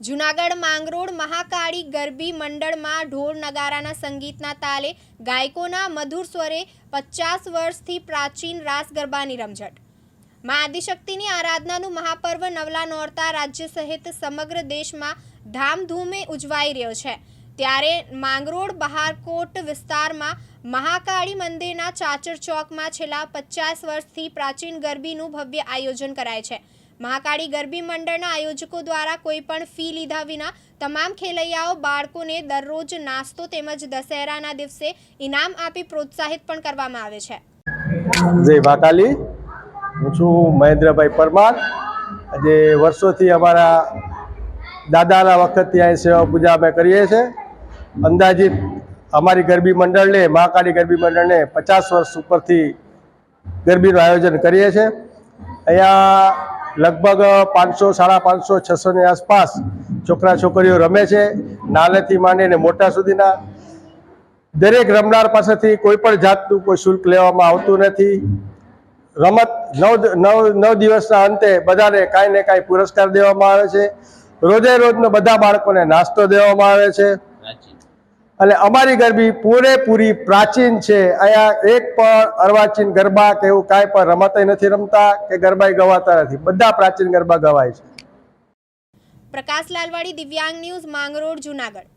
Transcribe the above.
જુનાગઢ માંગરોળ મહાકાળી ગરબી મંડળમાં ઢોલ નગારાના સંગીતના તાલે ગાયકોના મધુર સ્વરે પચાસ વર્ષથી પ્રાચીન રાસ ગરબાની રમઝટ. મા આદિશક્તિની આરાધનાનું મહાપર્વ નવલા નોરતા રાજ્ય સહિત સમગ્ર દેશમાં ધામધૂમે ઉજવાઈ રહ્યો છે. ત્યારે માંગરોળ બહારકોટ વિસ્તારમાં મહાકાળી મંદિરના ચાચર ચોકમાં છેલ્લા પચાસ વર્ષથી પ્રાચીન ગરબીનું ભવ્ય આયોજન કરાય છે. મહાકાળી ગરબી મંડળના આયોજકો દ્વારા કોઈ પણ ફી લીધા વિના તમામ ખેલૈયાઓ બાળકોને દરરોજ નાસ્તો તેમજ દશેરાના દિવસે ઇનામ આપી પ્રોત્સાહિત પણ કરવામાં આવે છે. જય મહાકાલી હું છું મહેન્દ્રભાઈ પરમાર. આજે વર્ષોથી અમારા દાદાના વખતથી અહીં સેવા પૂજા અમે કરીએ છીએ. અંદાજિત અમારી ગરબી મંડળને, મહાકાળી ગરબી મંડળને પચાસ વર્ષ ઉપરથી ગરબીનું આયોજન કરીએ છીએ. અહીંયા લગભગ પાંચસો, સાડા પાંચસો, છસોની આસપાસ છોકરા, છોકરીઓ રમે છે. નાનેથી માંડીને મોટા સુધીના દરેક રમનાર પાસેથી કોઈ પણ જાતનું કોઈ શુલ્ક લેવામાં આવતું નથી. રમત નવ નવ નવ દિવસના અંતે બધાને કાંઈ ને કાંઈ પુરસ્કાર દેવામાં આવે છે. રોજે રોજનો બધા બાળકોને નાસ્તો દેવામાં આવે છે. અને અમારી ગરબી પૂરેપૂરી પ્રાચીન છે. અહીંયા એક પણ અર્વાચીન ગરબા કે એવું કાંઈ પણ રમતય નથી રમતા કે ગરબાય ગવાતા નથી. બધા પ્રાચીન ગરબા ગવાય છે. પ્રકાશ લાલવાડી, દિવ્યાંગ ન્યૂઝ, માંગરોળ, જુનાગઢ.